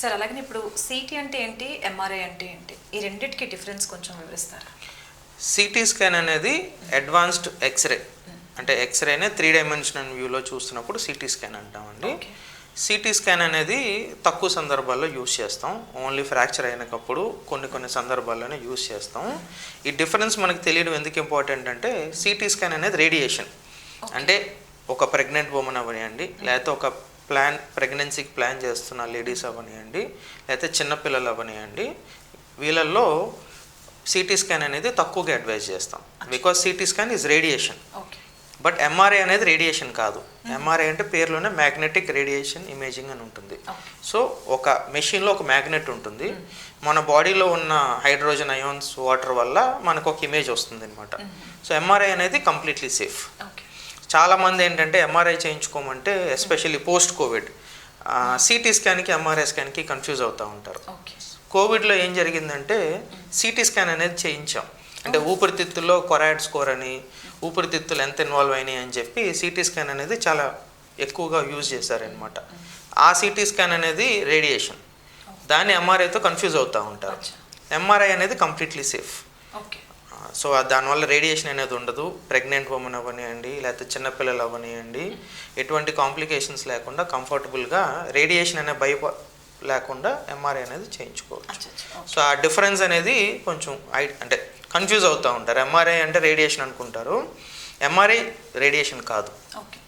Sir అలాగే ఇప్పుడు city అంటే ఏంటి ఎంఆర్ఐ అంటే ఏంటి? ఈ రెండింటికి డిఫరెన్స్ కొంచెం వివరిస్తారా? సిటీ స్కాన్ అనేది అడ్వాన్స్డ్ ఎక్స్రే అంటే ఎక్స్రేనే త్రీ డైమెన్షనల్ వ్యూలో చూస్తున్నప్పుడు సిటీ స్కాన్ అంటామండి. సిటీ స్కాన్ అనేది తక్కువ సందర్భాల్లో యూస్ చేస్తాం. ఓన్లీ ఫ్రాక్చర్ అయినప్పుడు కొన్ని కొన్ని సందర్భాల్లోనే యూస్ చేస్తాం. ఈ డిఫరెన్స్ మనకు తెలియడం ఎందుకు ఇంపార్టెంట్ అంటే సిటీ స్కాన్ అనేది రేడియేషన్. అంటే ఒక ప్రెగ్నెంట్ ఉమెన్ అవనివ్వండి లేకపోతే ఒక ప్లాన్ ప్రెగ్నెన్సీకి ప్లాన్ చేస్తున్న లేడీస్ అవనివ్వండి లేకపోతే చిన్నపిల్లలు అవనివ్వండి వీళ్ళల్లో సిటీ స్కాన్ అనేది తక్కువగా అడ్వైజ్ చేస్తాం. Because CT scan is radiation but MRI అనేది రేడియేషన్ కాదు. ఎంఆర్ఐ అంటే పేరులోనే మ్యాగ్నెటిక్ రేడియేషన్ ఇమేజింగ్ అని ఉంటుంది. సో ఒక మెషిన్లో ఒక మ్యాగ్నెట్ ఉంటుంది. మన బాడీలో ఉన్న హైడ్రోజన్ అయాన్స్ వాటర్ వల్ల మనకు ఒక ఇమేజ్ వస్తుంది అనమాట సో ఎంఆర్ఐ అనేది కంప్లీట్లీ సేఫ్ ఓకే. చాలామంది ఏంటంటే ఎంఆర్ఐ చేయించుకోమంటే ఎస్పెషల్లీ పోస్ట్ కోవిడ్ సిటీ స్కాన్కి ఎంఆర్ఐ స్కాన్కి కన్ఫ్యూజ్ అవుతూ ఉంటారు. కోవిడ్లో ఏం జరిగిందంటే సిటీ స్కాన్ అనేది చేయించాం. అంటే ఊపిరితిత్తుల్లో కొరాయిడ్ స్కోర్ అని ఊపిరితిత్తులు ఎంత ఇన్వాల్వ్ అయినాయి అని చెప్పి సిటీ స్కాన్ అనేది చాలా ఎక్కువగా యూజ్ చేశారనమాట ఆ సిటీ స్కాన్ అనేది రేడియేషన్ దాన్ని ఎంఆర్ఐతో కన్ఫ్యూజ్ అవుతూ ఉంటారు. ఎంఆర్ఐ అనేది కంప్లీట్లీ సేఫ్ ఓకే సో దానివల్ల రేడియేషన్ అనేది ఉండదు. ప్రెగ్నెంట్ ఉమెన్ అవ్వనివ్వండి లేకపోతే చిన్నపిల్లలు అవ్వనివ్వండి ఎటువంటి కాంప్లికేషన్స్ లేకుండా కంఫర్టబుల్గా రేడియేషన్ అనే భయ లేకుండా ఎంఆర్ఐ అనేది చేయించుకోవచ్చు. సో ఆ డిఫరెన్స్ అనేది కొంచెం ఐ- అంటే కన్ఫ్యూజ్ అవుతూ ఉంటారు. ఎంఆర్ఐ అంటే రేడియేషన్ అనుకుంటారు. ఎంఆర్ఐ రేడియేషన్ కాదు. ఓకే.